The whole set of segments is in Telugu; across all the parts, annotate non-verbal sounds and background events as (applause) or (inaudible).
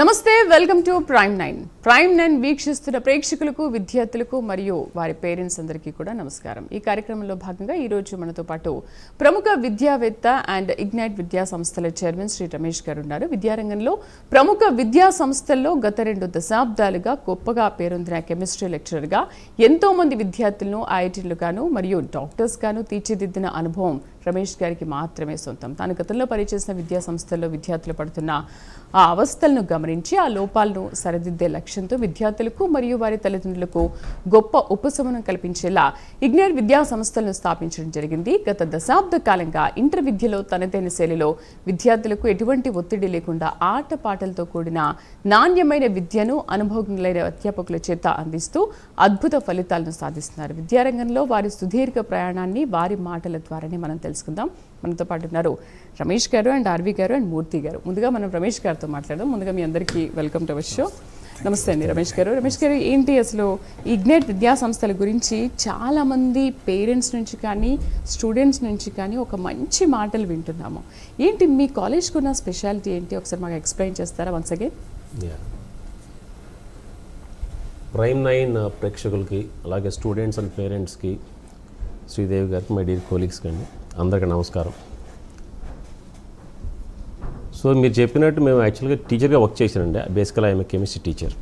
నమస్తే welcome to prime nine. Prime nine వీక్షిస్తున్న ప్రేక్షకులకు విద్యార్థులకు మరియు వారి పేరెంట్స్ అందరికీ కూడా నమస్కారం. ఈ కార్యక్రమంలో భాగంగా ఈరోజు మనతో పాటు ప్రముఖ విద్యావేత్త అండ్ ఇగ్నైట్ విద్యా సంస్థల చైర్మన్ శ్రీ రమేష్ గారు ఉన్నారు. విద్యారంగంలో ప్రముఖ విద్యా సంస్థల్లో గత రెండు దశాబ్దాలుగా గొప్పగా పేరొందిన కెమిస్ట్రీ లెక్చరర్గా ఎంతో మంది విద్యార్థులను ఐఐటీలు గాను మరియు డాక్టర్స్ గాను తీర్చిదిద్దిన అనుభవం రమేష్ గారికి మాత్రమే సొంతం. తాను గతంలో పనిచేసిన విద్యా సంస్థల్లో విద్యార్థులు పడుతున్న ఆ అవస్థలను గమనించి ఆ లోపాలను సరిదిద్దే లక్ష్యంతో విద్యార్థులకు మరియు వారి తల్లిదండ్రులకు గొప్ప ఉపశమనం కల్పించేలా ఇగ్నేర్ విద్యా సంస్థలను స్థాపించడం జరిగింది. గత దశాబ్ద కాలంగా ఇంటర్ విద్యలో తనదైన శైలిలో విద్యార్థులకు ఎటువంటి ఒత్తిడి లేకుండా ఆట పాటలతో కూడిన నాణ్యమైన విద్యను అనుభవజ్ఞులైన అధ్యాపకుల చేత అందిస్తూ అద్భుత ఫలితాలను సాధిస్తున్నారు. విద్యారంగంలో వారి సుదీర్ఘ ప్రయాణాన్ని వారి మాటల ద్వారానే మనం తెలుసుకుందాం. మనతో పాటు ఉన్నారు రమేష్ గారు అండ్ ఆర్వి గారు అండ్ మూర్తి గారు. ముందుగా మనం రమేష్ గారితో మాట్లాడదాం. ముందుగా మీ అందరికీ వెల్కమ్ టు అవర్ షో. నమస్తే అండి రమేష్ గారు. రమేష్ గారు ఏంటి అసలు ఇగ్నైట్ విద్యా సంస్థల గురించి చాలామంది పేరెంట్స్ నుంచి కానీ స్టూడెంట్స్ నుంచి కానీ ఒక మంచి మాటలు వింటున్నాము. ఏంటి మీ కాలేజ్కి ఉన్న స్పెషాలిటీ ఏంటి? ఒకసారి మాకు ఎక్స్ప్లెయిన్ చేస్తారా వన్స్ అగైన్? ప్రైమ్ నైన్ ప్రేక్షకులకి అలాగే స్టూడెంట్స్ అండ్ పేరెంట్స్కి శ్రీదేవి గారికి మై డియర్ కోలీగ్స్కి అండి. అందరికీ నమస్కారం. సో మీరు చెప్పినట్టు మేము యాక్చువల్గా టీచర్గా వర్క్ చేశానండి. Basically I'm chemistry teacher.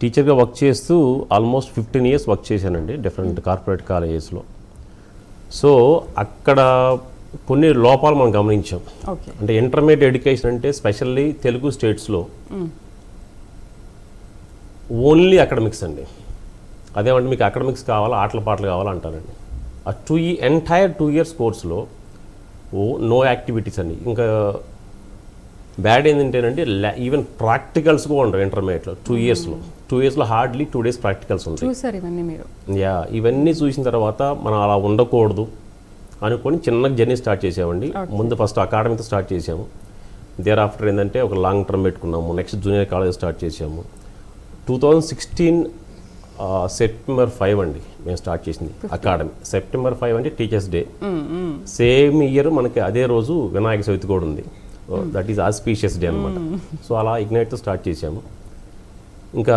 టీచర్గా వర్క్ చేస్తూ ఆల్మోస్ట్ ఫిఫ్టీన్ ఇయర్స్ వర్క్ చేశానండి డిఫరెంట్ కార్పొరేట్ కాలేజెస్లో. సో అక్కడ కొన్ని లోపాలు మనం గమనించాం. అంటే ఇంటర్మీడియట్ ఎడ్యుకేషన్ అంటే స్పెషల్లీ తెలుగు స్టేట్స్లో ఓన్లీ అకాడమిక్స్ అండి. అదేమంటే మీకు అకాడమిక్స్ కావాలా ఆటల పాటలు కావాలా అంటారండి. ఆ టూ ఈ ఎంటైర్ టూ ఇయర్స్ కోర్స్లో ఓ నో యాక్టివిటీస్ అండి ఇంకా బ్యాడ్ ఏంటంటేనండి ఈవెన్ ప్రాక్టికల్స్ కూడా ఉండవు ఇంటర్మీడియట్లో టూ ఇయర్స్లో టూ ఇయర్స్లో హార్డ్లీ టూ డేస్ ప్రాక్టికల్స్ ఉంటాయి. చూసారు ఇవన్నీ మీరు? యా ఇవన్నీ చూసిన తర్వాత మనం అలా ఉండకూడదు అనుకొని చిన్న జర్నీ స్టార్ట్ చేసామండి. ముందు ఫస్ట్ అకాడమీతో స్టార్ట్ చేసాము. దేర్ ఆఫ్టర్ ఏంటంటే ఒక లాంగ్ టర్మ్ పెట్టుకున్నాము. నెక్స్ట్ జూనియర్ కాలేజ్ స్టార్ట్ చేసాము. Two thousand sixteen September five అండి. మేము స్టార్ట్ చేసింది. అకాడమీ సెప్టెంబర్ ఫైవ్ అంటే టీచర్స్ డే సేమ్ ఇయర్ మనకి అదే రోజు వినాయక చవితి కూడా ఉంది. దట్ ఈస్ ఆస్పీషియస్ డే అనమాట సో అలా ఇగ్నైట్తో స్టార్ట్ చేసాము ఇంకా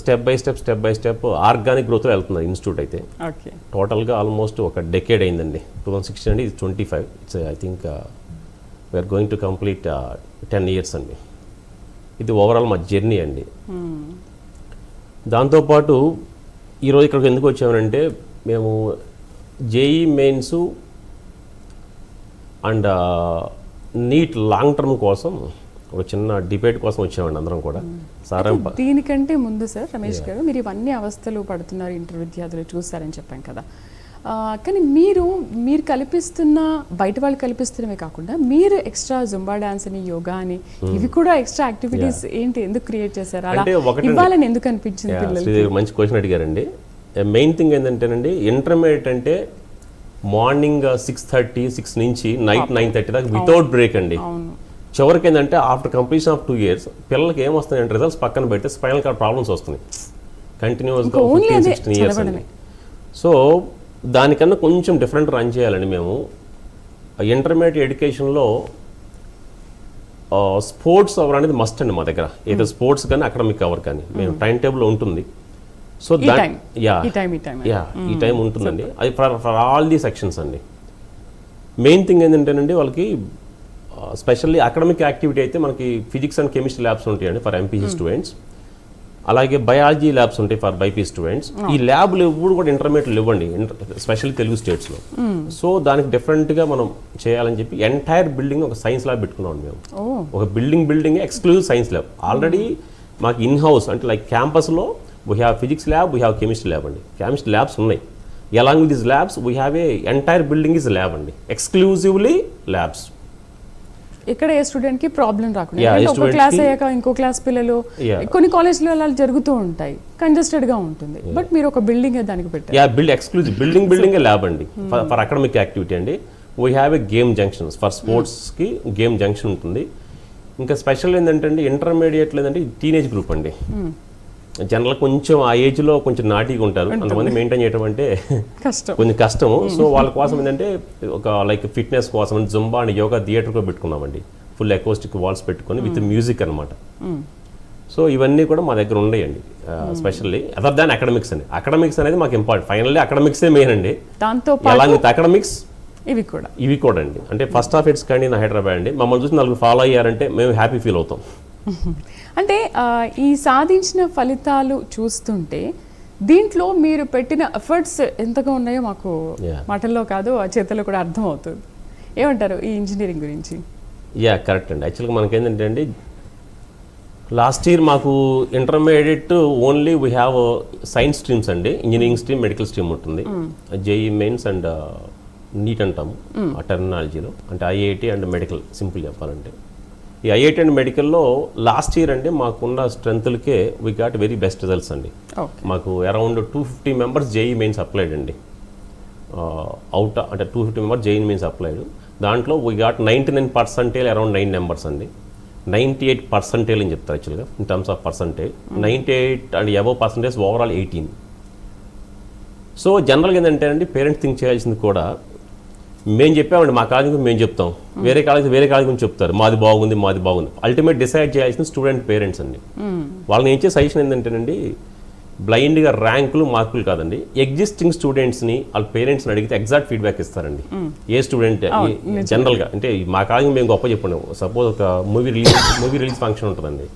step by step step by step organic గ్రోత్లో వెళ్తున్నారు ఇన్స్టిట్యూట్ అయితే. టోటల్గా ఆల్మోస్ట్ ఒక డెకేడ్ అయిందండి. టూ థౌసండ్ సిక్స్టీన్ అండి ఇది twenty five it's I think we are going to complete ten years అండి. ఇది ఓవరాల్ మా జర్నీ అండి. దాంతోపాటు ఈరోజు ఇక్కడికి ఎందుకు వచ్చామనంటే మేము JEE mains and NEET long term కోసం ఒక చిన్న డిబేట్ కోసం వచ్చామండి అందరం కూడా. సారం దీనికంటే ముందు సార్ రమేష్ గారు మీరు ఇవన్నీ అవస్థలు పడుతున్నారు ఇంటర్ విద్యార్థులు చూస్తారని చెప్పాం కదా. కానీ మీరు మీరు కల్పిస్తున్న బయట వాళ్ళు కల్పిస్తున్నవే కాకుండా మీరు ఎక్స్ట్రా జుంబా డాన్స్ అని యోగా అని ఇవి కూడా ఎక్స్ట్రా యాక్టివిటీస్ ఏంటి? ఎందుకు క్రియేట్ చేశారు? అలా అంటే. ఇవ్వాలని ఎందుకు అనిపించింది మంచి క్వశ్చన్ అడిగారండి. మెయిన్ థింగ్ ఏంటంటేనండి ఇంటర్మీడియట్ అంటే మార్నింగ్ సిక్స్ థర్టీ సిక్స్ నుంచి నైట్ నైన్ థర్టీ దాకా వితౌట్ బ్రేక్ అండి. చివరికి ఏంటంటే after completion of two years పిల్లలకి ఏం వస్తాయంటే రిజల్ట్స్ పక్కన పెడితే స్పైనల్ కార్డ్ ప్రాబ్లమ్స్ వస్తున్నాయి. కంటిన్యూస్గా ఫిఫ్టీన్ సిక్స్టీన్ ఇయర్స్ అండి. సో దానికన్నా కొంచెం డిఫరెంట్ రన్ చేయాలండి మేము. ఇంటర్మీడియట్ ఎడ్యుకేషన్లో స్పోర్ట్స్ అవర్ అనేది మస్ట్ అండి మా దగ్గర. ఏదో స్పోర్ట్స్ కానీ అకాడమిక్ అవర్ కానీ. మేము టైం టేబుల్ ఉంటుంది. సో యా యా ఈ టైం ఉంటుందండి. అది for for all the sections అండి. మెయిన్ థింగ్ ఏంటంటేనండి వాళ్ళకి స్పెషల్లీ అకాడమిక్ యాక్టివిటీ అయితే మనకి ఫిజిక్స్ అండ్ కెమిస్ట్రీ ల్యాబ్స్ ఉంటాయండి ఫర్ ఎంపీసీ స్టూడెంట్స్ అలాగే బయాలజీ ల్యాబ్స్ ఉంటాయి ఫర్ బైపీ స్టూడెంట్స్. ఈ ల్యాబ్లు ఎప్పుడు కూడా ఇంటర్మీడియట్ ఇవ్వండి స్పెషల్లీ తెలుగు స్టేట్స్లో. సో దానికి డిఫరెంట్గా మనం చేయాలని చెప్పి ఎంటైర్ బిల్డింగ్ ఒక సైన్స్ ల్యాబ్ పెట్టుకున్నాం మేము. ఒక building building exclusive science lab already మాకు ఇన్ హౌస్ అంటే లైక్ క్యాంపస్లో we have physics lab we have chemistry lab అండి. కెమిస్ట్రీ ల్యాబ్స్ ఉన్నాయి. Along with this labs we have a entire building is lab అండి. ఎక్స్క్లూజివ్లీ ల్యాబ్స్ ఇక్కడ ఏ స్టూడెంట్కి ప్రాబ్లం రాకుండా. ఒక క్లాస్ కి- అయ్యాక ఇంకో క్లాస్ పిల్లలు. కొన్ని కాలేజ్లో అలా జరుగుతూ ఉంటాయి కంజెస్టెడ్గా ఉంటుంది. బట్ మీరు ఒక బిల్డింగ్ దానికి పెట్టారు. Ya build exclusive building building lab అండి. ఫర్ అకాడమిక్ యాక్టివిటీ అండి. We have a game junctions for స్పోర్ట్స్కి game junction ఉంటుంది. ఇంకా స్పెషల్ ఏంటంటే అండి ఇంటర్మీడియట్లో ఏంటంటే టీనేజ్ గ్రూప్ అండి. జనరల్ కొంచెం ఆ ఏజ్లో కొంచెం నాటిగా ఉంటారు. అంతమంది మెయింటైన్ చేయడం అంటే కష్టం. కొంచెం కష్టము (laughs) సో వాళ్ళ కోసం ఏంటంటే ఒక లైక్ ఫిట్నెస్ కోసం జుంబా అండ్ యోగా థియేటర్ కూడా పెట్టుకున్నామండి. ఫుల్ అకోస్టిక్ వాల్స్ పెట్టుకొని విత్ మ్యూజిక్ అనమాట సో ఇవన్నీ కూడా మా దగ్గర ఉండేయండి. స్పెషల్లీ అదర్ దాన్ అకాడమిక్స్ అండి అకాడమిక్స్ అనేది మాకు ఇంపార్టెంట్ ఫైనల్లీ అకాడమిక్సే మెయిన్ అండి. దాంతో అకాడమిక్స్ ఇవి కూడా. ఇవి కూడా అండి. అంటే ఫస్ట్ ఆఫ్ ఇట్స్ కానీ నా హైదరాబాద్ అండి. మమ్మల్ని చూసి నలుగురు ఫాలో అయ్యారంటే మేము హ్యాపీ ఫీల్ అవుతాం. అంటే ఈ సాధించిన ఫలితాలు చూస్తుంటే దీంట్లో మీరు పెట్టిన ఎఫర్ట్స్ ఎంతగా ఉన్నాయో మాకు. మాటల్లో కాదు ఆ చేతల్లో కూడా అర్థం అవుతుంది ఏమంటారు ఈ ఇంజనీరింగ్ గురించి? యా కరెక్ట్ అండి. యాక్చువల్గా మనకి ఏంటంటే అండి లాస్ట్ ఇయర్ మాకు intermediate only we have science streams అండి. ఇంజనీరింగ్ స్ట్రీమ్ మెడికల్ స్ట్రీమ్ ఉంటుంది. జేఈ మెయిన్స్ అండ్ నీట్ అంటాము ఆ టెర్మినాలజీలో అంటే ఐఐటి అండ్ మెడికల్ సింపుల్ చెప్పాలంటే. ఈ ఐఐటి అండ్ మెడికల్లో లాస్ట్ ఇయర్ అండి మాకున్న స్ట్రెంత్లకే we got very best results అండి. మాకు around two fifty members JEE mains applied అండి. అవుట్ అంటే two fifty members JEE mains applied దాంట్లో we got ninety nine percentage around nine numbers అండి. నైంటీ ఎయిట్ పర్సెంటేజ్ అని చెప్తారు యాక్చువల్గా in terms of percentage ninety eight and above percentage overall eighteen so జనరల్గా ఏంటంటే అండి పేరెంట్స్ థింక్ చేయాల్సింది కూడా మేము చెప్పామండి మా కాలేజ్ గురించి మేము చెప్తాం. వేరే కాలేజ్ వేరే కాలేజ్ గురించి చెప్తారు. మాది బాగుంది మాది బాగుంది. అల్టిమేట్ డిసైడ్ చేయాల్సింది స్టూడెంట్ పేరెంట్స్ అండి. వాళ్ళని ఇచ్చే సజెషన్ ఏంటంటేనండి బ్లైండ్గా ర్యాంకులు మార్కులు కాదండి ఎగ్జిస్టింగ్ స్టూడెంట్స్ని వాళ్ళ పేరెంట్స్ని అడిగితే ఎగ్జాక్ట్ ఫీడ్బ్యాక్ ఇస్తారండి. ఏ స్టూడెంట్ జనరల్గా అంటే మా కాలేజ్ మేము గొప్ప చెప్పండి. సపోజ్ ఒక movie release movie release function ఉంటుందండి.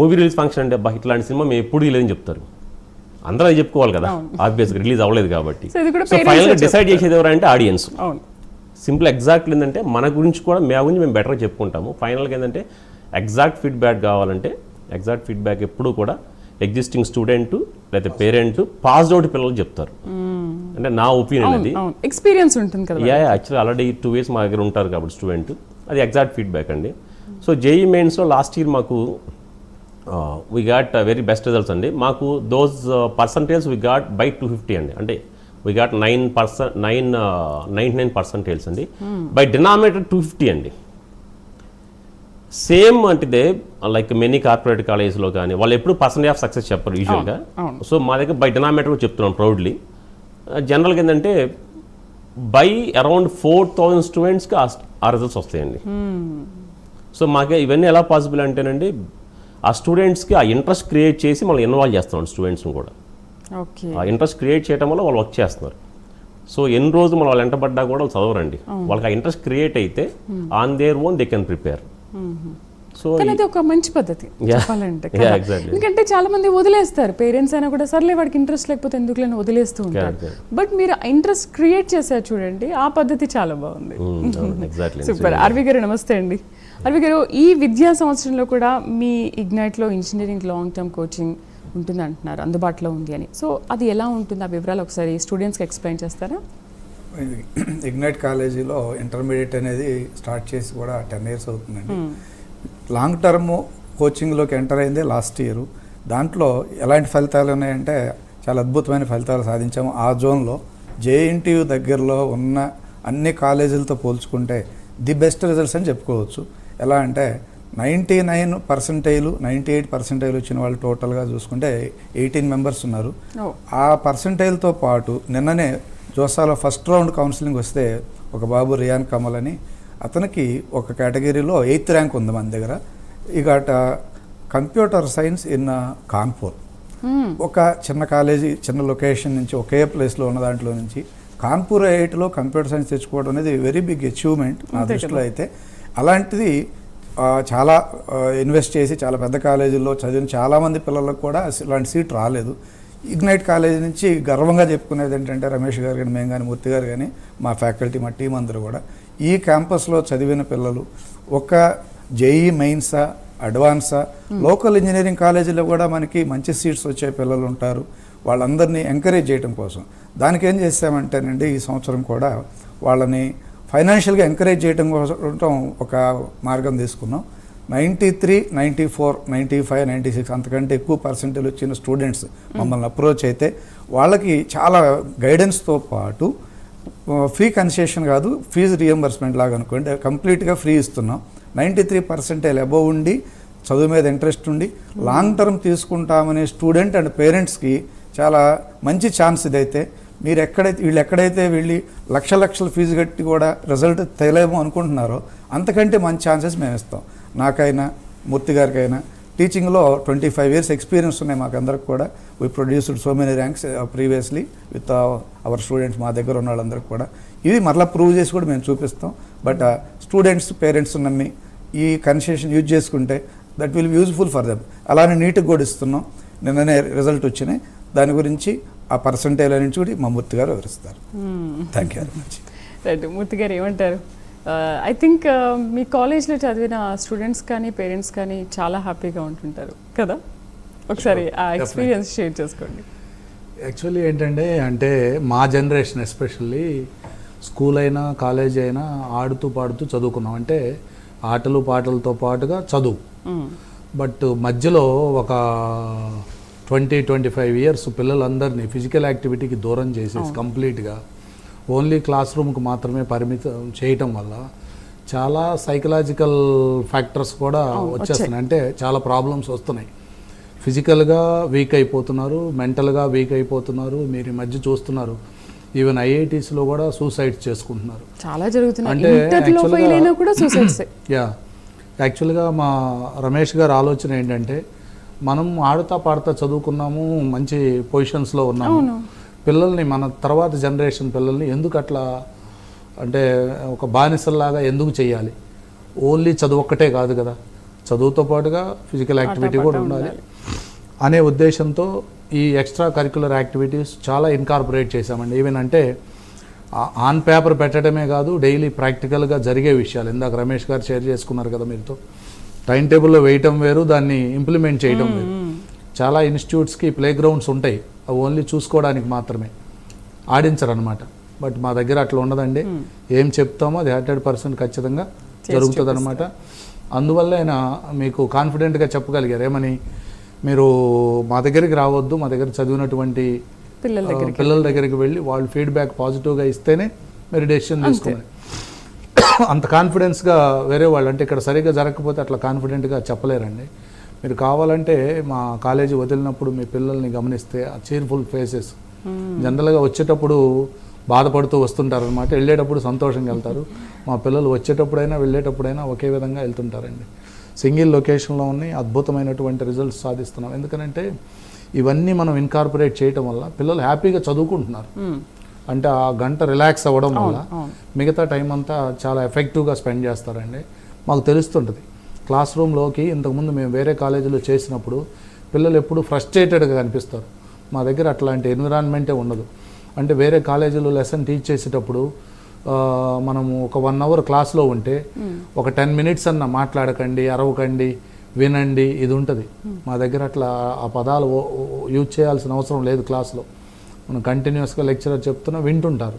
మూవీ రిలీజ్ ఫంక్షన్ అంటే ఇట్లాంటి సినిమా మేము ఎప్పుడు లేదని చెప్తారు. అందరూ అది చెప్పుకోవాలి కదా. ఆబ్వియస్గా రిలీజ్ అవ్వలేదు కాబట్టి. సో ఫైనల్గా డిసైడ్ చేసేది ఎవరంటే ఆడియన్స్. సింపుల్ ఎగ్జాక్ట్లీ ఏంటంటే మన గురించి కూడా మా గురించి మేము బెటర్గా చెప్పుకుంటాము. ఫైనల్గా ఏంటంటే ఎగ్జాక్ట్ ఫీడ్బ్యాక్ కావాలంటే ఎగ్జాక్ట్ ఫీడ్బ్యాక్ ఎప్పుడు కూడా ఎగ్జిస్టింగ్ స్టూడెంట్ లేదా పేరెంట్ పాస్డ్ అవుట్ పిల్లలు చెప్తారు. అంటే నా ఒపీనియన్ అది. ఎక్స్పీరియన్స్ ఉంటుంది కదా ya actually already two years మా దగ్గర ఉంటారు కాబట్టి స్టూడెంట్ అది ఎగ్జాక్ట్ ఫీడ్బ్యాక్ అండి. సో జేఈ మెయిన్స్లో లాస్ట్ ఇయర్ మాకు we got very best results అండి. మాకు those percentage we got by two fifty అండి. అంటే we got nine percent nine ninety nine percentage అండి. బై డినామినేటర్ టూ ఫిఫ్టీ అండి. సేమ్ అంటే లైక్ మెనీ కార్పొరేట్ కాలేజ్లో కానీ వాళ్ళు ఎప్పుడు పర్సెంటేజ్ ఆఫ్ సక్సెస్ చెప్పరు యూజువల్గా. సో మా దగ్గర బై డినామినేటర్ కూడా చెప్తున్నాం ప్రౌడ్లీ జనరల్గా ఏంటంటే బై అరౌండ్ ఫోర్ థౌజండ్ స్టూడెంట్స్కి ఆ రిజల్ట్స్ వస్తాయండి. సో మాకే ఇవన్నీ ఎలా పాసిబుల్ అంటేనండి ఆ స్టూడెంట్స్కి ఆ ఇంట్రెస్ట్ క్రియేట్ చేసి మనం ఇన్వాల్వ్ చేస్తున్నాం స్టూడెంట్స్ని కూడా. ఓకే. ఆ ఇంట్రెస్ట్ క్రియేట్ చేయడం వల్ల వాళ్ళు వర్క్ చేస్తున్నారు. సో ఎన్ని రోజులు మనం వాళ్ళు వెంటబడ్డా కూడా వాళ్ళు చదవరండి. వాళ్ళకి ఆ ఇంట్రెస్ట్ క్రియేట్ అయితే on their own they can prepare so అది ఒక మంచి పద్ధతి. చెప్పాలంటే. ఎందుకంటే చాలా మంది వదిలేస్తారు. పేరెంట్స్ అయినా కూడా సర్లే వాడికి ఇంట్రెస్ట్ లేకపోతే ఎందుకులని వదిలేస్తూ ఉంటారు. బట్ మీరు ఇంట్రెస్ట్ క్రియేట్ చేశారు చూడండి ఆ పద్ధతి చాలా బాగుంది. (laughs) సూపర్. అరవి గారు నమస్తే అండి. అరవి గారు ఈ విద్యా సంవత్సరంలో కూడా మీ ఇగ్నైట్లో ఇంజనీరింగ్ లాంగ్ టర్మ్ కోచింగ్ ఉంటుంది అంటున్నారు అందుబాటులో ఉంది అని. సో అది ఎలా ఉంటుంది? ఆ వివరాలు ఒకసారి స్టూడెంట్స్కి ఎక్స్ప్లెయిన్ చేస్తారా? ఇగ్నైట్ కాలేజీలో ఇంటర్మీడియట్ అనేది స్టార్ట్ చేసి కూడా టెన్ ఇయర్స్ అవుతుందండి. లాంగ్ టర్మ్ కోచింగ్లోకి ఎంటర్ అయిందే లాస్ట్ ఇయర్ దాంట్లో ఎలాంటి ఫలితాలు ఉన్నాయంటే చాలా అద్భుతమైన ఫలితాలు సాధించాము. ఆ జోన్లో జేఎన్టీయు దగ్గరలో ఉన్న అన్ని కాలేజీలతో పోల్చుకుంటే ది బెస్ట్ రిజల్ట్స్ అని చెప్పుకోవచ్చు. ఎలా అంటే ninety nine percentile ninety eight percentile వచ్చిన వాళ్ళు టోటల్గా చూసుకుంటే ఎయిటీన్ మెంబర్స్ ఉన్నారు. ఆ పర్సంటైల్తో పాటు నిన్ననే జోసాలో ఫస్ట్ రౌండ్ కౌన్సిలింగ్ వస్తే ఒక బాబు రియాన్ కమల్ అని అతనికి ఒక కేటగిరీలో ఎయిత్ ర్యాంక్ ఉంది మన దగ్గర. ఇక కంప్యూటర్ సైన్స్ ఇన్ కాన్పూర్. ఒక చిన్న కాలేజీ చిన్న లొకేషన్ నుంచి ఒకే ప్లేస్లో ఉన్న దాంట్లో నుంచి కాన్పూర్ ఎయిట్లో కంప్యూటర్ సైన్స్ తెచ్చుకోవడం అనేది వెరీ బిగ్ అచీవ్మెంట్ నా దృష్టిలో అయితే. అలాంటిది చాలా ఇన్వెస్ట్ చేసి చాలా పెద్ద కాలేజీల్లో చదివిన చాలామంది పిల్లలకు కూడా ఇలాంటి సీట్ రాలేదు. ఇగ్నైట్ కాలేజీ నుంచి గర్వంగా చెప్పుకునేది ఏంటంటే రమేష్ గారు కానీ మేము కానీ మూర్తి గారు కానీ మా ఫ్యాకల్టీ మా టీం అందరూ కూడా ఈ క్యాంపస్లో చదివిన పిల్లలు ఒక జేఈ మెయిన్సా అడ్వాన్సా లోకల్ ఇంజనీరింగ్ కాలేజీలో కూడా మనకి మంచి సీట్స్ వచ్చే పిల్లలు ఉంటారు. వాళ్ళందరినీ ఎంకరేజ్ చేయడం కోసం. దానికి ఏం చేసామంటేనండి ఈ సంవత్సరం కూడా వాళ్ళని ఫైనాన్షియల్గా ఎంకరేజ్ చేయడం కోసం ఒక మార్గం తీసుకున్నాం. Ninety three ninety four ninety five ninety six అంతకంటే ఎక్కువ పర్సెంటేజ్ వచ్చిన స్టూడెంట్స్ మమ్మల్ని అప్రోచ్ అయితే వాళ్ళకి చాలా గైడెన్స్తో పాటు ఫ్రీ కన్సెషన్ కాదు ఫీజు రియంబర్స్మెంట్ లాగా అనుకోండి కంప్లీట్గా ఫ్రీ ఇస్తున్నాం. నైంటీ త్రీ పర్సెంటేజ్ అబవ్ ఉండి చదువు మీద ఇంట్రెస్ట్ ఉండి లాంగ్ టర్మ్ తీసుకుంటామనే స్టూడెంట్ అండ్ పేరెంట్స్కి చాలా మంచి ఛాన్స్ ఇదైతే మీరు ఎక్కడైతే వీళ్ళు ఎక్కడైతే వెళ్ళి లక్ష లక్షల ఫీజు కట్టి కూడా రిజల్ట్ తెలియము అనుకుంటున్నారో అంతకంటే మంచి ఛాన్సెస్ మేము ఇస్తాం నాకైనా మూర్తి గారికైనా టీచింగ్లో ట్వంటీ ఫైవ్ ఇయర్స్ ఎక్స్పీరియన్స్ ఉన్నాయి మాకందరికి కూడా. We produced so many ranks previously with our students మా దగ్గర ఉన్న వాళ్ళందరికీ కూడా. ఇది మరలా ప్రూవ్ చేసి కూడా మేము చూపిస్తాం. బట్ స్టూడెంట్స్ పేరెంట్స్ నమ్మి ఈ కన్సెషన్ యూజ్ చేసుకుంటే that will useful for them అలానే నీట్గా కూడా ఇస్తున్నాం నిన్ననే రిజల్ట్ వచ్చినాయి. దాని గురించి ఆ పర్సంటేజ్ నుంచి కూడా మా మూర్తి గారు వివరిస్తారు. Thank you very much right Murthy గారు ఏమంటారు? ఐ థింక్ మీ కాలేజ్లో చదివిన స్టూడెంట్స్ కానీ పేరెంట్స్ కానీ చాలా హ్యాపీగా ఉంటుంటారు కదా? ఒకసారి ఆ ఎక్స్పీరియన్స్ షేర్ చేసుకోండి. యాక్చువల్లీ ఏంటంటే అంటే మా జనరేషన్ ఎస్పెషల్లీ స్కూల్ అయినా కాలేజ్ అయినా ఆడుతూ పాడుతూ చదువుకున్నాం. అంటే ఆటలు పాటలతో పాటుగా చదువు. బట్ మధ్యలో ఒక ట్వంటీ ట్వంటీ ఫైవ్ ఇయర్స్ పిల్లలందరినీ ఫిజికల్ యాక్టివిటీకి దూరం చేసేసి కంప్లీట్గా ఓన్లీ క్లాస్ రూమ్కి మాత్రమే పరిమితం చేయటం వల్ల చాలా సైకలాజికల్ ఫ్యాక్టర్స్ కూడా వచ్చేస్తున్నాయి. అంటే చాలా ప్రాబ్లమ్స్ వస్తున్నాయి. ఫిజికల్గా వీక్ అయిపోతున్నారు మెంటల్గా వీక్ అయిపోతున్నారు మీరు ఈ మధ్య చూస్తున్నారు. ఈవెన్ ఐఐటీస్లో కూడా సూసైడ్స్ చేసుకుంటున్నారు. చాలా జరుగుతున్నాయి. అంటే యా యాక్చువల్గా మా రమేష్ గారి ఆలోచన ఏంటంటే మనం ఆడుతా పాడుతా చదువుకున్నాము మంచి పొజిషన్స్లో ఉన్నాము. పిల్లల్ని మన తర్వాత జనరేషన్ పిల్లల్ని ఎందుకు అట్లా అంటే ఒక బానిసల్లాగా ఎందుకు చేయాలి? ఓన్లీ చదువు ఒక్కటే కాదు కదా. చదువుతో పాటుగా ఫిజికల్ యాక్టివిటీ కూడా ఉండాలి. అనే ఉద్దేశంతో ఈ ఎక్స్ట్రా కరికులర్ యాక్టివిటీస్ చాలా ఇన్కార్పొరేట్ చేశామండి. ఈవెన్ అంటే ఆన్ పేపర్ పెట్టడమే కాదు డైలీ ప్రాక్టికల్గా జరిగే విషయాలు. ఇందాక రమేష్ గారు షేర్ చేసుకున్నారు కదా మీరుతో. టైం టేబుల్లో వేయటం వేరు దాన్ని ఇంప్లిమెంట్ చేయటం వేరు. చాలా ఇన్స్టిట్యూట్స్కి ప్లే గ్రౌండ్స్ ఉంటాయి. అవి ఓన్లీ చూసుకోవడానికి మాత్రమే. ఆడించరు అనమాట బట్ మా దగ్గర అట్లా ఉండదండి ఏం చెప్తామో అది హండ్రెడ్ పర్సెంట్ ఖచ్చితంగా జరుగుతుంది అనమాట అందువల్ల ఆయన మీకు కాన్ఫిడెంట్గా చెప్పగలిగారు. ఏమని? మీరు మా దగ్గరికి రావద్దు మా దగ్గర చదివినటువంటి పిల్లల దగ్గరికి వెళ్ళి. వాళ్ళు ఫీడ్బ్యాక్ పాజిటివ్గా ఇస్తేనే మీరు డెసిషన్ తీసుకోవాలి. అంత కాన్ఫిడెన్స్గా వేరే వాళ్ళు అంటే ఇక్కడ సరిగ్గా జరగకపోతే అట్లా కాన్ఫిడెంట్గా చెప్పలేరండి. మీరు కావాలంటే మా కాలేజీ వదిలినప్పుడు మీ పిల్లల్ని గమనిస్తే ఆ చీర్ఫుల్ ఫేసెస్ జనరల్గా వచ్చేటప్పుడు బాధపడుతూ వస్తుంటారు అనమాట వెళ్ళేటప్పుడు సంతోషంగా వెళ్తారు. మా పిల్లలు వచ్చేటప్పుడైనా వెళ్ళేటప్పుడైనా ఒకే విధంగా వెళ్తుంటారండి. సింగిల్ లొకేషన్లో ఉన్నాయి అద్భుతమైనటువంటి రిజల్ట్స్ సాధిస్తున్నాం. ఎందుకనంటే ఇవన్నీ మనం ఇన్కార్పొరేట్ చేయటం వల్ల పిల్లలు హ్యాపీగా చదువుకుంటున్నారు. అంటే ఆ గంట రిలాక్స్ అవ్వడం వల్ల. మిగతా టైం అంతా చాలా ఎఫెక్టివ్గా స్పెండ్ చేస్తారండి. మాకు తెలుస్తుంటుంది. క్లాస్ రూమ్లోకి ఇంతకుముందు మేము వేరే కాలేజీలో చేసినప్పుడు పిల్లలు ఎప్పుడు ఫ్రస్ట్రేటెడ్గా కనిపిస్తారు. మా దగ్గర అట్లాంటి ఎన్విరాన్మెంటే ఉండదు. అంటే వేరే కాలేజీలో లెసన్ టీచ్ చేసేటప్పుడు మనము ఒక వన్ అవర్ క్లాస్లో ఉంటే ఒక టెన్ మినిట్స్ అన్న మాట్లాడకండి అరవకండి వినండి ఇది ఉంటుంది. మా దగ్గర అట్లా ఆ పదాలు యూజ్ చేయాల్సిన అవసరం లేదు క్లాస్లో మనం కంటిన్యూస్గా లెక్చరర్ చెప్తున్నా వింటుంటారు.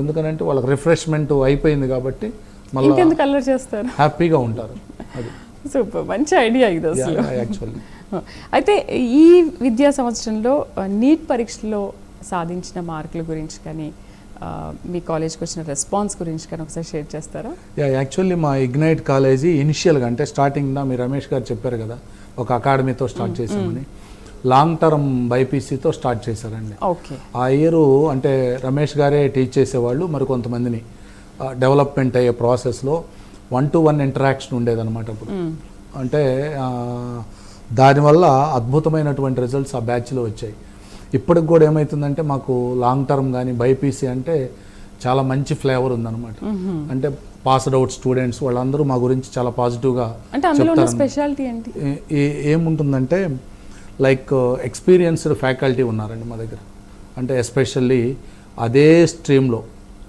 ఎందుకనంటే వాళ్ళకి రిఫ్రెష్మెంట్ అయిపోయింది కాబట్టి మళ్ళీ చేస్తారు? హ్యాపీగా ఉంటారు. అది. సూపర్ మంచి ఐడియా ఇది అసలు. యాక్చువల్లీ అయితే ఈ విద్యా సంవత్సరంలో నీట్ పరీక్షలో సాధించిన మార్కుల గురించి కానీ మీ కాలేజ్కి వచ్చిన రెస్పాన్స్ గురించి కానీ ఒకసారి షేర్ చేస్తారా? యా యాక్చువల్లీ మా ఇగ్నైట్ కాలేజీ ఇనిషియల్గా అంటే స్టార్టింగ్లో మీ రమేష్ గారు చెప్పారు కదా ఒక అకాడమీతో స్టార్ట్ చేసామని లాంగ్ టర్మ్ బైపీసీతో స్టార్ట్ చేశారండి. ఓకే. ఆ ఇయర్ అంటే రమేష్ గారే టీచ్ చేసేవాళ్ళు మరి కొంతమందిని డెవలప్మెంట్ అయ్యే ప్రాసెస్లో వన్ టు వన్ ఇంటరాక్షన్ ఉండేదన్నమాట అప్పుడు. అంటే దానివల్ల అద్భుతమైనటువంటి రిజల్ట్స్ ఆ బ్యాచ్లో వచ్చాయి. ఇప్పటికి కూడా ఏమవుతుందంటే మాకు లాంగ్ టర్మ్ కానీ బైపీసీ అంటే చాలా మంచి ఫ్లేవర్ ఉందన్నమాట. అంటే పాస్డ్ అవుట్ స్టూడెంట్స్ వాళ్ళందరూ మా గురించి చాలా పాజిటివ్గా అంటే స్పెషాలిటీ ఏంటి? ఏముంటుందంటే లైక్ ఎక్స్పీరియన్స్డ్ ఫ్యాకల్టీ ఉన్నారండి మా దగ్గర. అంటే ఎస్పెషల్లీ అదే స్ట్రీమ్లో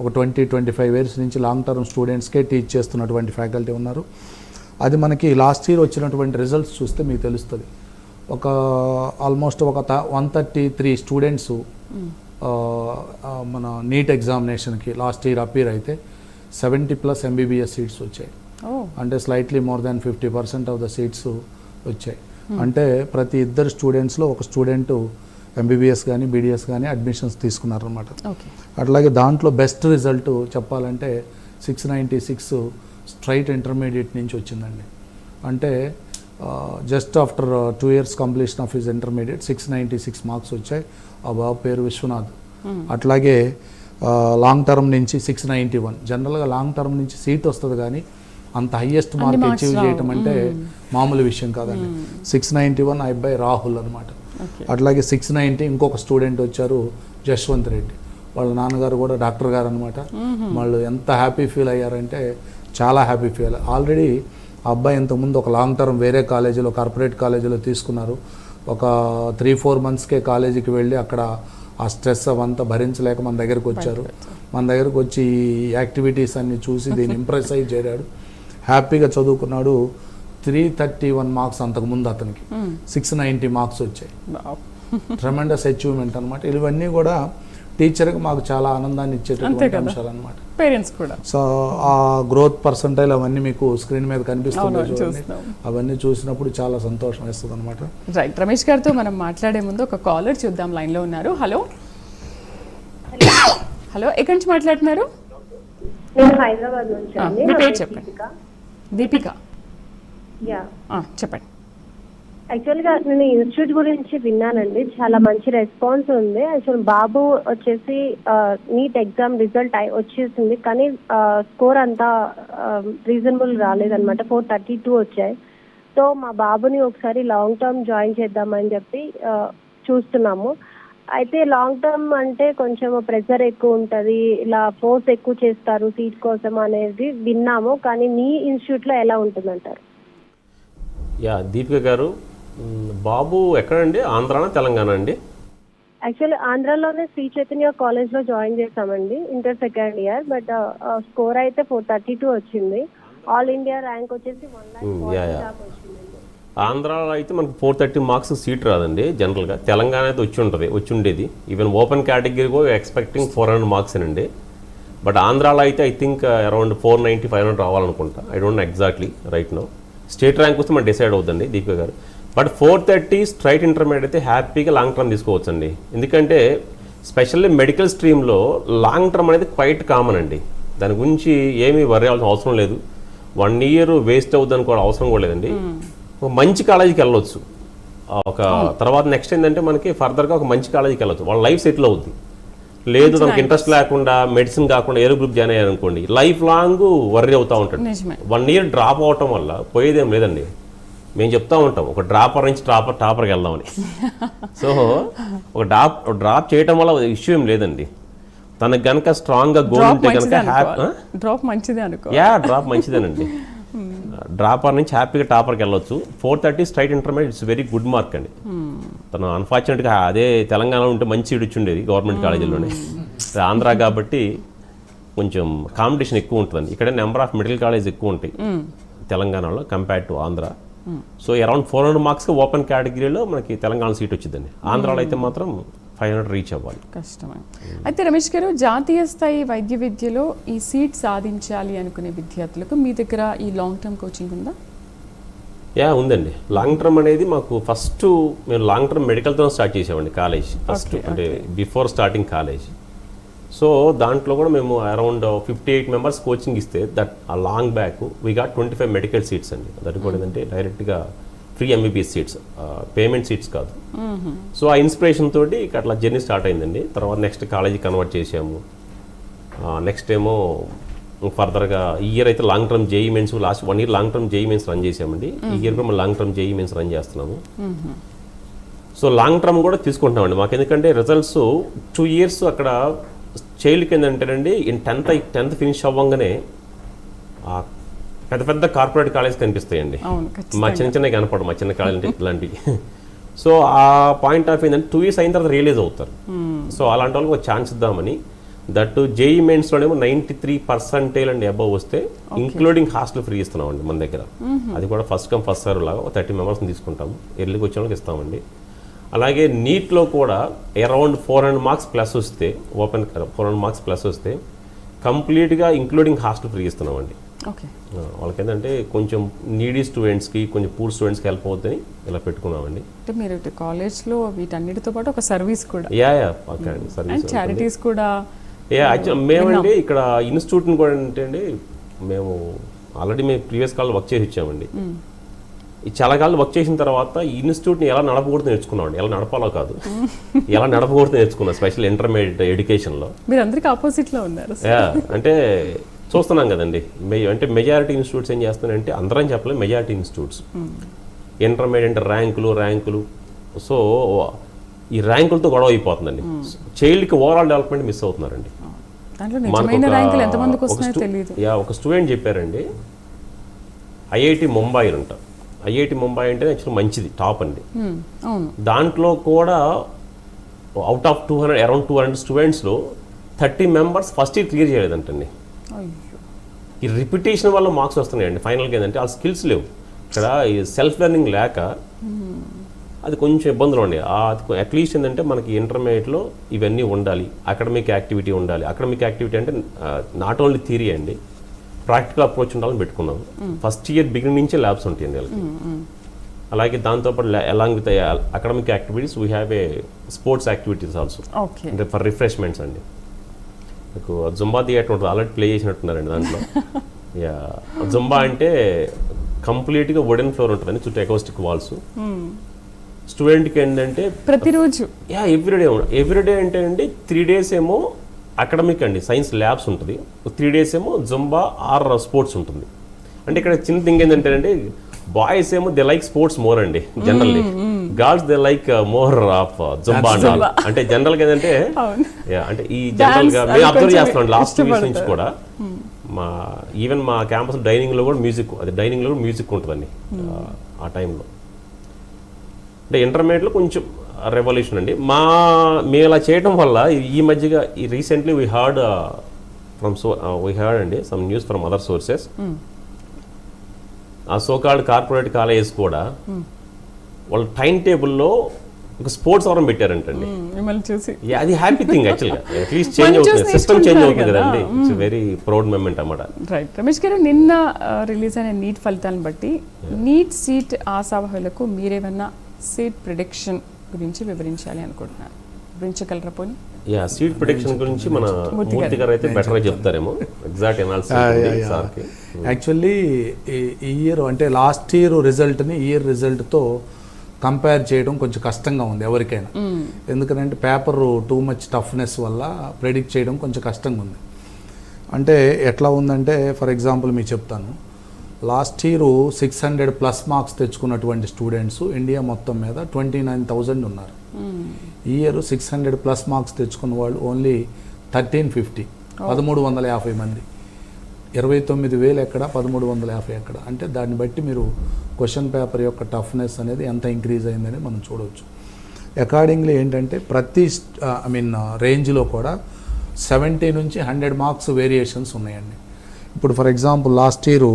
ఒక ట్వంటీ ట్వంటీ ఫైవ్ ఇయర్స్ నుంచి లాంగ్ టర్మ్ స్టూడెంట్స్కే టీచ్ చేస్తున్నటువంటి ఫ్యాకల్టీ ఉన్నారు. అది మనకి లాస్ట్ ఇయర్ వచ్చినటువంటి రిజల్ట్స్ చూస్తే మీకు తెలుస్తుంది. ఒక ఆల్మోస్ట్ ఒక వన్ థర్టీ త్రీ స్టూడెంట్స్ మన నీట్ ఎగ్జామినేషన్కి లాస్ట్ ఇయర్ అపీర్ అయితే సెవెంటీ ప్లస్ ఎంబీబీఎస్ సీట్స్ వచ్చాయి. అంటే slightly more than fifty percent of the seats వచ్చాయి. అంటే ప్రతి ఇద్దరు స్టూడెంట్స్లో ఒక స్టూడెంట్ ఎంబీబీఎస్ కానీ బీడీఎస్ కానీ అడ్మిషన్స్ తీసుకున్నారనమాట అట్లాగే దాంట్లో బెస్ట్ రిజల్ట్ చెప్పాలంటే six ninety six straight intermediate నుంచి వచ్చిందండి. అంటే just after two years completion of his intermediate six ninety six marks వచ్చాయి. ఆ బాబు పేరు విశ్వనాథ్. అట్లాగే లాంగ్ టర్మ్ నుంచి సిక్స్ నైంటీ వన్ జనరల్గా లాంగ్ టర్మ్ నుంచి సీట్ వస్తుంది కానీ అంత హైయెస్ట్ మార్క్ అచీవ్. చేయటం అంటే మామూలు విషయం కాదండి. సిక్స్ నైంటీ వన్ ఆ అబ్బాయి రాహుల్ అనమాట అట్లాగే సిక్స్ నైంటీ ఇంకొక స్టూడెంట్ వచ్చారు జశ్వంత్ రెడ్డి వాళ్ళ నాన్నగారు కూడా డాక్టర్ గారు అనమాట వాళ్ళు ఎంత హ్యాపీ ఫీల్ అయ్యారంటే చాలా హ్యాపీ ఫీల్ ఆల్రెడీ ఆ అబ్బాయి ఇంతకుముందు ఒక లాంగ్ టర్మ్ వేరే కాలేజీలో కార్పొరేట్ కాలేజీలో తీసుకున్నారు. ఒక త్రీ ఫోర్ మంత్స్కే కాలేజీకి వెళ్ళి అక్కడ ఆ స్ట్రెస్ అవంతా భరించలేక మన దగ్గరకు వచ్చారు. మన దగ్గరకు వచ్చి ఈ యాక్టివిటీస్ అన్ని చూసి దీన్ని (laughs) ఇంప్రెస్ అయ్యి చేరాడు. హ్యాపీగా చదువుకున్నాడు. త్రీ థర్టీ వన్ మార్క్స్ అంతకుముందు అతనికి. సిక్స్ నైంటీ మార్క్స్ వచ్చాయి. ట్రమెండస్ అచీవ్మెంట్ అనమాట ఇవన్నీ కూడా టీచర్కి మాకు చాలా ఆనందాన్ని ఇచ్చేటటువంటి కదా. అంశాలు అనమాట పేరెంట్స్ కూడా. సో ఆ గ్రోత్ పర్సంటైల్ అవన్నీ మీకు స్క్రీన్ మీద కనిపిస్తుంది. అవన్నీ చూసినప్పుడు చాలా సంతోషం వేస్తుంది అనమాట రైట్ రమేష్ గారితో మనం మాట్లాడే ముందు ఒక కాలర్ చూద్దాం లైన్లో ఉన్నారు. హలో హలో ఎక్కడి నుంచి మాట్లాడుతున్నారు? నేను హైదరాబాద్ నుంచి చెప్పండి. దీపిక. చెప్పండి. యాక్చువల్గా నేను ఇన్స్టిట్యూట్ గురించి విన్నానండి. చాలా మంచి రెస్పాన్స్ ఉంది. యాక్చువల్ బాబు వచ్చేసి నీట్ ఎగ్జామ్ రిజల్ట్ వచ్చేసింది. కానీ స్కోర్ అంతా రీజనబుల్ రాలేదన్నమాట. ఫోర్ థర్టీ టూ వచ్చాయి. సో మా బాబుని ఒకసారి లాంగ్ టర్మ్ జాయిన్ చేద్దామని చెప్పి చూస్తున్నాము. అయితే లాంగ్ టర్మ్ అంటే కొంచెం ప్రెషర్ ఎక్కువ ఉంటుంది. ఇలా ఫోర్స్ ఎక్కువ చేస్తారు సీట్ కోసం అనేది విన్నాము. కానీ మీ ఇన్స్టిట్యూట్లో ఎలా ఉంటుందంటారు? యా దీపిక గారు బాబు ఎక్కడండి? ఆంధ్రానా తెలంగాణ అండి? యాక్చువల్లీ ఆంధ్రాలోనే శ్రీ చైతన్య కాలేజ్లో జాయిన్ చేసామండి inter second year but score అయితే ఫోర్ థర్టీ టూ వచ్చింది. ఆల్ ఇండియా ర్యాంక్ వచ్చేసి వన్. ల్యాక్ ఆంధ్రాలో అయితే మనకు ఫోర్ థర్టీ మార్క్స్ సీట్ రాదండి జనరల్గా. తెలంగాణ అయితే వచ్చి ఉంటుంది వచ్చి ఉండేది. ఈవెన్ ఓపెన్ కేటగిరీ కూడా ఎక్స్పెక్టింగ్ ఫోర్ హండ్రెడ్ మార్క్స్ అండి బట్ ఆంధ్రాలో అయితే I think around four ninety five hundred రావాలనుకుంటా. I don't know exactly right no state rank వస్తే మనం డిసైడ్ అవుతుంది దీపిక గారు. But four thirty straight intermediate అయితే హ్యాపీగా లాంగ్ టర్మ్ తీసుకోవచ్చండి. ఎందుకంటే స్పెషల్లీ మెడికల్ స్ట్రీమ్లో లాంగ్ టర్మ్ అనేది క్వైట్ కామన్ అండి. దాని గురించి ఏమీ వరి అవ్వాల్సిన అవసరం లేదు. వన్ ఇయర్ వేస్ట్ అవుద్దని కూడా అవసరం కూడా లేదండి. ఒక మంచి కాలేజీకి వెళ్ళొచ్చు. ఆ ఒక తర్వాత నెక్స్ట్ ఏంటంటే మనకి ఫర్దర్గా ఒక మంచి కాలేజీకి వెళ్ళొచ్చు. వాళ్ళ లైఫ్ సెటిల్ అవుద్ది. లేదు తనకి ఇంట్రెస్ట్ లేకుండా మెడిసిన్ కాకుండా ఏదో గ్రూప్ జాయిన్ అయ్యారనుకోండి లైఫ్ లాంగ్ వర్రీ అవుతూ ఉంటాడు. వన్ ఇయర్ డ్రాప్ అవటం వల్ల పోయేదేం లేదండి. మేము చెప్తా ఉంటాం ఒక డ్రాపర్ నుంచి టాపర్ టాపర్కి వెళ్దామని. (laughs) సో ఒక డ్రాప్ డ్రాప్ చేయటం వల్ల ఇష్యూ ఏం లేదండి. తనకు గనక స్ట్రాంగ్గా గోల్ ఉంటే అనుకో డ్రాప్ మంచిదే అనుకో. Yeah drop మంచిదేనండి. (laughs) డ్రాపర్ నుంచి హ్యాపీగా టాపర్కి వెళ్ళొచ్చు. Four thirty straight intermediate it's very good mark అండి. తను అన్ఫార్చునేట్గా అదే తెలంగాణలో ఉంటే మంచి ఉండేది గవర్నమెంట్ కాలేజీలోనే ఆంధ్ర కాబట్టి కొంచెం కాంపిటీషన్ ఎక్కువ ఉంటుందండి. ఇక్కడ నెంబర్ ఆఫ్ మెడికల్ కాలేజ్ ఎక్కువ ఉంటాయి. తెలంగాణలో compared to Andhra. So around four hundred మార్క్స్కి ఓపెన్ కేటగిరీలో మనకి తెలంగాణ సీట్ వచ్చిందండి. ఆంధ్రాలో అయితే మాత్రం ఫైవ్ హండ్రెడ్ రీచ్ అవ్వాలి. కష్టమే. అయితే రమేష్ గారు జాతీయ స్థాయి వైద్య విద్యలో ఈ సీట్ సాధించాలి అనుకునే విద్యార్థులకు మీ దగ్గర ఈ లాంగ్ టర్మ్ కోచింగ్ ఉందా? యా ఉందండి. లాంగ్ టర్మ్ అనేది మాకు ఫస్ట్ మేము లాంగ్ టర్మ్ మెడికల్తో స్టార్ట్ చేసామండి కాలేజ్. ఫస్ట్ అంటే బిఫోర్ స్టార్టింగ్ కాలేజ్ సో దాంట్లో కూడా మేము around fifty eight members coaching ఇస్తే దట్ ఆ long back we got twenty five medical seats అండి. దట్ కూడా ఏంటంటే డైరెక్ట్గా free MBBS seats payment seats కాదు. సో ఆ ఇన్స్పిరేషన్ తోటి ఇక అట్లా జర్నీ స్టార్ట్ అయిందండి. తర్వాత నెక్స్ట్ కాలేజీ కన్వర్ట్ చేసాము నెక్స్ట్ ఏమో ఫర్దర్గా ఈ ఇయర్ అయితే long term JEE mains last one year long term JEE mains run చేసామండి ఈ ఇయర్ కూడా long term JEE mains run చేస్తున్నాము. సో లాంగ్ టర్మ్ కూడా తీసుకుంటున్నామండి. మాకు ఎందుకంటే రిజల్ట్స్ టూ ఇయర్స్ అక్కడ చైల్డ్కి ఏంటంటేనండి ఇన్ టెన్త్ టెన్త్ ఫినిష్ అవ్వగానే పెద్ద పెద్ద కార్పొరేట్ కాలేజ్ కనిపిస్తాయండి. మా చిన్న చిన్న కనపడదు మా చిన్న కాలేజ్ అంటే ఇలాంటివి సో ఆ పాయింట్ ఆఫ్ ఏంటంటే టూ ఇయర్స్ అయిన తర్వాత రియలైజ్ అవుతారు. సో అలాంటి వాళ్ళకి ఒక ఛాన్స్ ఇద్దామని దట్ జేఈ మెయిన్స్లోనేమో నైంటీ త్రీ పర్సెంటేజ్ అండి అబవ్ వస్తే ఇంక్లూడింగ్ హాస్టల్ ఫ్రీ ఇస్తున్నామండి మన దగ్గర. అది కూడా ఫస్ట్ కమ్ ఫస్ట్ సర్వ్ లాగా ఒక థర్టీ మెంబర్స్ని తీసుకుంటాము. ఎర్లీకి వచ్చిన వాళ్ళకి ఇస్తామండి. అలాగే నీట్లో కూడా around four hundred marks plus వస్తే open four hundred marks plus వస్తే కంప్లీట్గా ఇంక్లూడింగ్ హాస్టల్ ఫ్రీ ఇస్తున్నామండి. ఓకే. ఆ, వాళ్ళకి ఏంటంటే కొంచెం నీడీ స్టూడెంట్స్కి కొంచెం పూర్ స్టూడెంట్స్కి హెల్ప్ అవుతుందని ఇలా పెట్టుకున్నామండి. అంటే మీరు కాలేజ్లో వీటన్నిటితో పాటు ఒక సర్వీస్ కూడా. యా యా సర్వీస్ చారిటీస్ కూడా యా యాక్చువల్ మేమండి ఇక్కడ ఇన్స్టిట్యూట్ని కూడా అండి మేము ఆల్రెడీ మేము ప్రీవియస్ కాల్ వర్క్ చేసి ఇచ్చామండి ఈ చాలా కాలం వర్క్ చేసిన తర్వాత ఇన్స్టిట్యూట్ని ఎలా నడపకూడదు నేర్చుకున్నామండి. ఎలా నడపాలో కాదు. ఎలా నడపకూడదు నేర్చుకున్నాం స్పెషల్ ఇంటర్మీడియట్ ఎడ్యుకేషన్లో. మీరు అందరికి ఆపోజిట్లో ఉన్నారు అంటే చూస్తున్నాం కదండి. మె- అంటే మెజారిటీ ఇన్స్టిట్యూట్స్ ఏం చేస్తున్నాయంటే అందరం చెప్పలేదు మెజారిటీ ఇన్స్టిట్యూట్స్ ఇంటర్మీడియట్ ర్యాంకులు ర్యాంకులు. సో ఈ ర్యాంకులతో గొడవ అయిపోతుందండి. చైల్డ్కి ఓవరాల్ డెవలప్మెంట్ మిస్ అవుతున్నారండి. నిజమైన ఒక- యా స్టూడెంట్ చెప్పారండి. ఐఐటి ముంబై అంట. ఐఐటి ముంబై అంటే యాక్చువల్ మంచిది టాప్ అండి. Hmm, దాంట్లో కూడా out of two hundred around two hundred స్టూడెంట్స్లో thirty members first year clear చేయలేదంటండి. ఈ రిపిటేషన్ వల్ల మార్క్స్ వస్తున్నాయండి. ఫైనల్గా ఏంటంటే ఆ స్కిల్స్ లేవు. ఇక్కడ ఈ సెల్ఫ్ లెర్నింగ్ లేక అది కొంచెం ఇబ్బందులు ఉండే అట్లీస్ట్ ఏంటంటే మనకి ఇంటర్మీడియట్లో ఇవన్నీ ఉండాలి. అకాడమిక్ యాక్టివిటీ ఉండాలి. అకాడమిక్ యాక్టివిటీ అంటే నాట్ ఓన్లీ థియరీ అండి ప్రాక్టికల్ అప్రోచ్ ఉండాలని పెట్టుకున్నాం. ఫస్ట్ ఇయర్ బిగినింగ్ నుంచే ల్యాబ్స్ ఉంటాయండి వాళ్ళకి. అలాగే దాంతోపాటు along with academic activities we have a sports activities also అంటే ఫర్ రిఫ్రెష్మెంట్స్ అండి. మీకు జుంబా ఉంటుంది. ఆల్రెడీ ప్లే చేసినట్టున్నారండి దాంట్లో. (laughs) యా. జుంబా అంటే కంప్లీట్గా వుడెన్ ఫ్లోర్ ఉంటుందండి చుట్టూ ఎకోస్టిక్ వాల్స్ స్టూడెంట్కి ఏంటంటే ప్రతిరోజు. యా ఎవ్రీడే ఎవ్రీడే అంటే అండి త్రీ డేస్ ఏమో అకాడమిక్ అండి సైన్స్ ల్యాబ్స్ ఉంటుంది. త్రీ డేస్ ఏమో జుంబా ఆర్ స్పోర్ట్స్ ఉంటుంది. అంటే ఇక్కడ చిన్న థింగ్ ఏంటంటే అండి బాయ్స్ ఏమో దే లైక్ స్పోర్ట్స్ మోర్ అండి generally girls they like more of Zumba. అంటే జనరల్గా ఏంటంటే అంటే ఈ జనరల్గా మేము అబ్జర్వ్ చేస్తున్నాం లాస్ట్ టూ వీక్స్ నుంచి. కూడా. మా ఈవెన్ మా క్యాంపస్ డైనింగ్లో కూడా మ్యూజిక్ అది డైనింగ్లో కూడా మ్యూజిక్ ఉంటుందండి ఆ, ఆ టైంలో అంటే ఇంటర్మీడియట్లో కొంచెం రెవల్యూషన్ అండి. మా మేము ఇలా చేయడం వల్ల ఈ- ఈ మధ్యగా ఈ recently we heard from so we heard అండి some news from other sources ఆ సోకాల్డ్ కార్పొరేట్ కాలేజెస్ కూడా వాళ్ళ టైం టేబుల్లో ఒక స్పోర్ట్స్ అవరం పెట్టారంటండి. చూసి. అది హ్యాపీ థింగ్ యాక్చువల్గా అట్లీస్ట్ చేంజ్ అవుతుంది. సిస్టమ్ చేంజ్ అవుతుంది కదా. కదండి. ఇట్స్ వెరీ ప్రౌడ్ మూమెంట్ అన్నమాట. రైట్ రమేష్ గారు నిన్న రిలీజ్ అయిన నీట్ ఫలితాలను బట్టి నీట్ సీట్ ఆశావహులకు మీరేమన్నా సీట్ ప్రిడిక్షన్ గురించి వివరించాలి అనుకుంటున్నారు. వివరించగలరా పోనీ? యా సీట్ ప్రొటెక్షన్ గురించి మన మూర్తి గారు. అయితే బెటర్గా చెప్తారేమో. ఎగ్జాక్ట్ ఎనాలిసిస్ సార్కి. యాక్చువల్లీ ఈ ఇయర్ అంటే లాస్ట్ ఇయర్ రిజల్ట్ని ఈ ఇయర్ రిజల్ట్తో కంపేర్ చేయడం కొంచెం కష్టంగా ఉంది ఎవరికైనా. ఎందుకంటే పేపర్ టూ మచ్ టఫ్నెస్ వల్ల ప్రెడిక్ట్ చేయడం కొంచెం కష్టంగా ఉంది. అంటే ఎట్లా ఉందంటే ఫర్ ఎగ్జాంపుల్ మీకు చెప్తాను. Last year six hundred plus marks తెచ్చుకున్నటువంటి స్టూడెంట్స్ ఇండియా మొత్తం మీద ట్వంటీ నైన్ థౌజండ్ ఉన్నారు ఈ year six hundred plus marks తెచ్చుకున్న వాళ్ళు ఓన్లీ థర్టీన్ ఫిఫ్టీ పదమూడు వందల యాభై మంది. ఇరవై తొమ్మిది వేలు ఎక్కడ పదమూడు వందల యాభై ఎక్కడ? అంటే దాన్ని బట్టి మీరు క్వశ్చన్ పేపర్ యొక్క టఫ్నెస్ అనేది ఎంత ఇంక్రీజ్ అయిందని మనం చూడవచ్చు అకార్డింగ్లీ ఏంటంటే ప్రతి ఐ మీన్ రేంజ్లో కూడా సెవెంటీ నుంచి హండ్రెడ్ మార్క్స్ వేరియేషన్స్ ఉన్నాయండి. ఇప్పుడు ఫర్ ఎగ్జాంపుల్ లాస్ట్ ఇయర్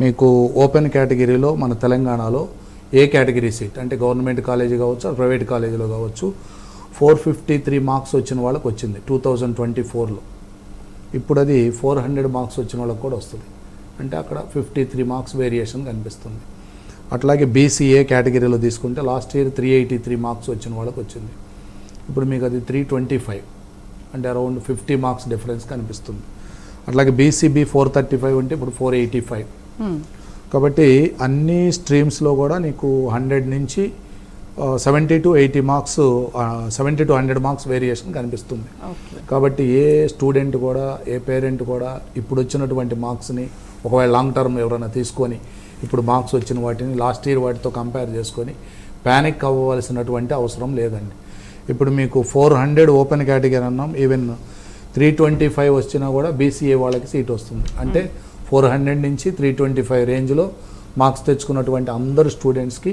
మీకు ఓపెన్ కేటగిరీలో మన తెలంగాణలో ఏ కేటగిరీ సీట్? అంటే గవర్నమెంట్ కాలేజీ కావచ్చు ప్రైవేట్ కాలేజీలో కావచ్చు ఫోర్ ఫిఫ్టీ త్రీ మార్క్స్ వచ్చిన వాళ్ళకి వచ్చింది టూ థౌజండ్ ట్వంటీ ఫోర్లో. ఇప్పుడు అది ఫోర్ హండ్రెడ్ మార్క్స్ వచ్చిన వాళ్ళకి కూడా వస్తుంది. అంటే అక్కడ ఫిఫ్టీ త్రీ మార్క్స్ వేరియేషన్ కనిపిస్తుంది. అట్లాగే బీసీఏ కేటగిరీలో తీసుకుంటే last year three eighty three marks వచ్చిన వాళ్ళకి వచ్చింది. ఇప్పుడు మీకు అది త్రీ ట్వంటీ ఫైవ్. అంటే అరౌండ్ ఫిఫ్టీ మార్క్స్ డిఫరెన్స్ కనిపిస్తుంది. అట్లాగే బీసీబీ ఫోర్ థర్టీ ఫైవ్ ఉంటే ఇప్పుడు ఫోర్ ఎయిటీ ఫైవ్. కాబట్టి అన్ని స్ట్రీమ్స్లో కూడా నీకు హండ్రెడ్ నుంచి seventy to eighty marks seventy to hundred marks variation కనిపిస్తుంది. కాబట్టి ఏ స్టూడెంట్ కూడా ఏ పేరెంట్ కూడా ఇప్పుడు వచ్చినటువంటి మార్క్స్ని ఒకవేళ లాంగ్ టర్మ్ ఎవరైనా తీసుకొని ఇప్పుడు మార్క్స్ వచ్చిన వాటిని లాస్ట్ ఇయర్ వాటితో కంపేర్ చేసుకొని ప్యానిక్ అవ్వవలసినటువంటి అవసరం లేదండి. ఇప్పుడు మీకు ఫోర్ హండ్రెడ్ ఓపెన్ కేటగిరీ అన్నాం ఈవెన్ త్రీ ట్వంటీ ఫైవ్ వచ్చినా కూడా బీసీఏ వాళ్ళకి సీట్ వస్తుంది. అంటే ఫోర్ హండ్రెడ్ నుంచి త్రీ ట్వంటీ ఫైవ్ రేంజ్లో మార్క్స్ తెచ్చుకున్నటువంటి అందరు స్టూడెంట్స్కి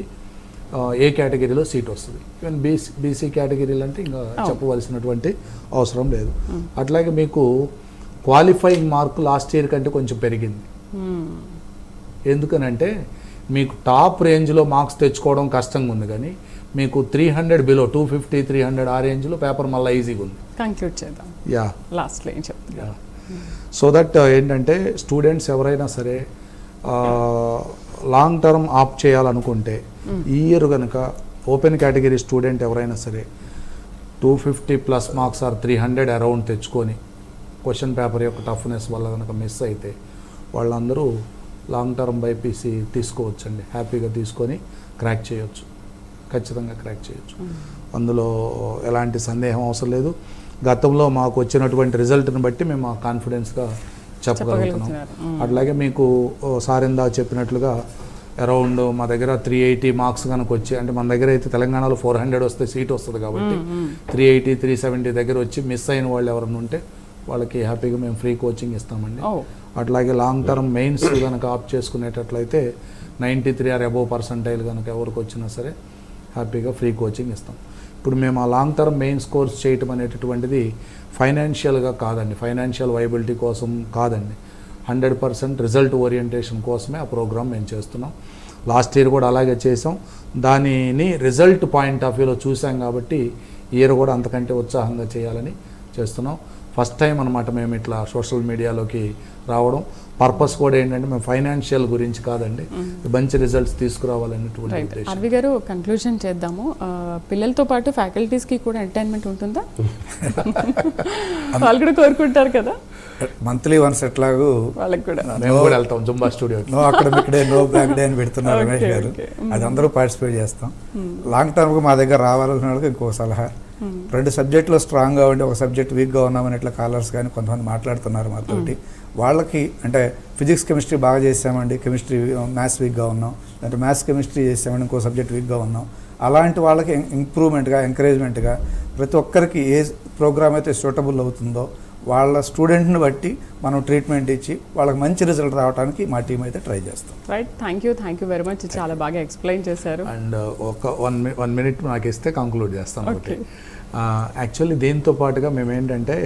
ఏ కేటగిరీలో సీట్ వస్తుంది. ఈవెన్ బీసీ బీసీ కేటగిరీలు అంటే ఇంకా చెప్పవలసినటువంటి అవసరం లేదు. అట్లాగే మీకు క్వాలిఫైయింగ్ మార్క్ లాస్ట్ ఇయర్ కంటే కొంచెం పెరిగింది. ఎందుకనంటే మీకు టాప్ రేంజ్లో మార్క్స్ తెచ్చుకోవడం కష్టంగా ఉంది కానీ మీకు three hundred below two fifty three hundred ఆ రేంజ్లో పేపర్ మళ్ళీ ఈజీగా ఉంది. కంక్లూడ్ చేద్దాం. యా. లాస్ట్లో ఏం చెప్తారు? సో దట్ ఏంటంటే స్టూడెంట్స్ ఎవరైనా సరే లాంగ్ టర్మ్ ఆప్ చేయాలనుకుంటే ఈ ఇయర్ కనుక ఓపెన్ కేటగిరీ స్టూడెంట్ ఎవరైనా సరే two fifty plus marks or three hundred around తెచ్చుకొని క్వశ్చన్ పేపర్ యొక్క టఫ్నెస్ వల్ల కనుక మిస్ అయితే వాళ్ళందరూ లాంగ్ టర్మ్ బైపీసీ తీసుకోవచ్చండి. హ్యాపీగా తీసుకొని క్రాక్ చేయొచ్చు. ఖచ్చితంగా క్రాక్ చేయొచ్చు. అందులో ఎలాంటి సందేహం అవసరం లేదు. గతంలో మాకు వచ్చినటువంటి రిజల్ట్ని బట్టి మేము కాన్ఫిడెన్స్గా చెప్పగలుగుతున్నాం. అట్లాగే మీకు ఓ సార్ ఇందా చెప్పినట్లుగా అరౌండ్ మా దగ్గర త్రీ ఎయిటీ మార్క్స్ కనుక వచ్చి అంటే మన దగ్గర అయితే తెలంగాణలో ఫోర్ హండ్రెడ్ వస్తే సీట్ వస్తుంది కాబట్టి త్రీ ఎయిటీ త్రీ సెవెంటీ దగ్గర వచ్చి మిస్ అయిన వాళ్ళు ఎవరైనా ఉంటే వాళ్ళకి హ్యాపీగా మేము ఫ్రీ కోచింగ్ ఇస్తామండి. అట్లాగే లాంగ్ టర్మ్ మెయిన్స్ కనుక opt చేసుకునేటట్లయితే ninety three or above percentile కనుక ఎవరికి వచ్చినా సరే హ్యాపీగా ఫ్రీ కోచింగ్ ఇస్తాం. ఇప్పుడు మేము ఆ లాంగ్ టర్మ్ మెయిన్స్ కోర్స్ చేయటం అనేటటువంటిది ఫైనాన్షియల్గా కాదండి. ఫైనాన్షియల్ వైబిలిటీ కోసం కాదండి. హండ్రెడ్ పర్సెంట్ రిజల్ట్ ఓరియంటేషన్ కోసమే ఆ ప్రోగ్రామ్ మేము చేస్తున్నాం. లాస్ట్ ఇయర్ కూడా అలాగే చేసాం దానిని రిజల్ట్ పాయింట్ ఆఫ్ వ్యూలో చూసాం కాబట్టి ఇయర్ కూడా అంతకంటే ఉత్సాహంగా చేయాలని చేస్తున్నాం. ఫస్ట్ టైం అనమాట మేము ఇట్లా సోషల్ మీడియాలోకి రావడం. పర్పస్ కూడా ఏంటంటే మేము ఫైనాన్షియల్ గురించి కాదండి. మంచి రిజల్ట్స్ తీసుకురావాలనేటువంటి అరవి గారు కంక్లూజన్ చేద్దాము. పిల్లలతో పాటు ఫ్యాకల్టీస్కి కూడా ఎంటర్టైన్మెంట్ ఉంటుందా? (laughs) వాళ్ళు కూడా కోరుకుంటారు కదా? మంత్లీ వన్స్ ఎట్లాగూ వాళ్ళకి కూడా. మేము కూడా వెళ్తాం జుంబా స్టూడియోకి. నో అక్కడ డే నో బ్యాక్ డే అని పెడుతున్నారు (laughs) రమేష్ గారు. అది అందరూ పార్టిసిపేట్ చేస్తాం. లాంగ్ టర్మ్గా మా దగ్గర రావాలనుకున్న వాళ్ళకి ఇంకో సలహా. రెండు సబ్జెక్టులో స్ట్రాంగ్గా ఉండి ఒక సబ్జెక్ట్ వీక్గా ఉన్నామని ఇట్లా కాలర్స్ కానీ కొంతమంది మాట్లాడుతున్నారు మాతోటి. వాళ్ళకి అంటే ఫిజిక్స్ కెమిస్ట్రీ బాగా చేసామండి. కెమిస్ట్రీ మ్యాథ్స్ వీక్గా ఉన్నాం. అంటే మ్యాథ్స్ కెమిస్ట్రీ చేసామండి. ఇంకో సబ్జెక్ట్ వీక్గా ఉన్నాం. అలాంటి వాళ్ళకి ఇంప్రూవ్మెంట్గా ఎంకరేజ్మెంట్గా ప్రతి ఒక్కరికి ఏ ప్రోగ్రామ్ అయితే సూటబుల్ అవుతుందో వాళ్ళ స్టూడెంట్ని బట్టి మనం ట్రీట్మెంట్ ఇచ్చి వాళ్ళకి మంచి రిజల్ట్ రావడానికి మా టీం అయితే ట్రై చేస్తాం. Right. Thank you. Thank you very much. చాలా బాగా ఎక్స్ప్లెయిన్ చేశారు. అండ్ ఒక వన్ వన్ మినిట్ నాకు ఇస్తే కంక్లూడ్ చేస్తాను ఒకటి. యాక్చువల్లీ దీంతో పాటుగా మేము ఏంటంటే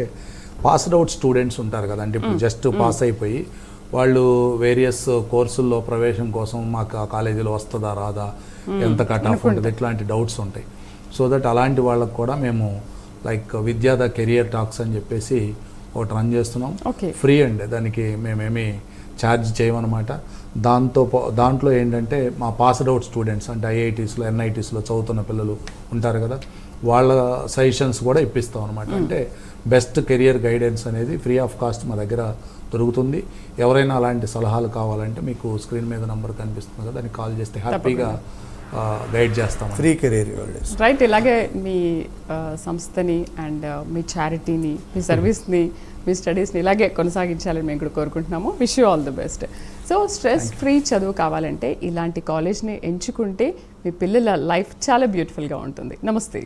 పాస్డ్ అవుట్ స్టూడెంట్స్ ఉంటారు కదా. అంటే ఇప్పుడు జస్ట్ పాస్ అయిపోయి వాళ్ళు వేరియస్ కోర్సుల్లో ప్రవేశం కోసం మాకు ఆ కాలేజీలో వస్తుందా రాదా ఎంత కట్ ఆఫ్ ఉంటుంది ఇట్లాంటి డౌట్స్ ఉంటాయి. సో దట్ అలాంటి వాళ్ళకు కూడా మేము లైక్ విద్యా ద కెరియర్ టాక్స్ అని చెప్పేసి ఒకటి రన్ చేస్తున్నాం. ఫ్రీ అండి. దానికి మేమేమి ఛార్జ్ చేయమన్నమాట. దాంతో దాంట్లో ఏంటంటే మా పాస్డ్ అవుట్ స్టూడెంట్స్ అంటే ఐఐటీస్లో ఎన్ఐటీస్లో చదువుతున్న పిల్లలు ఉంటారు కదా. వాళ్ళ సజెషన్స్ కూడా ఇప్పిస్తాం అనమాట అంటే బెస్ట్ కెరియర్ గైడెన్స్ అనేది ఫ్రీ ఆఫ్ కాస్ట్ మా దగ్గర దొరుకుతుంది. ఎవరైనా అలాంటి సలహాలు కావాలంటే మీకు స్క్రీన్ మీద నంబర్ కనిపిస్తుంది కదా దానికి కాల్ చేస్తే హ్యాపీగా గైడ్ చేస్తాం ఫ్రీ కెరీర్ రైట్ ఇలాగే మీ సంస్థని అండ్ మీ చారిటీని మీ సర్వీస్ని మీ స్టడీస్ని ఇలాగే కొనసాగించాలని మేము కూడా కోరుకుంటున్నాము. Wish you all the best so stress free చదువు కావాలంటే ఇలాంటి కాలేజ్ని ఎంచుకుంటే మీ పిల్లల లైఫ్ చాలా బ్యూటిఫుల్గా ఉంటుంది. నమస్తే.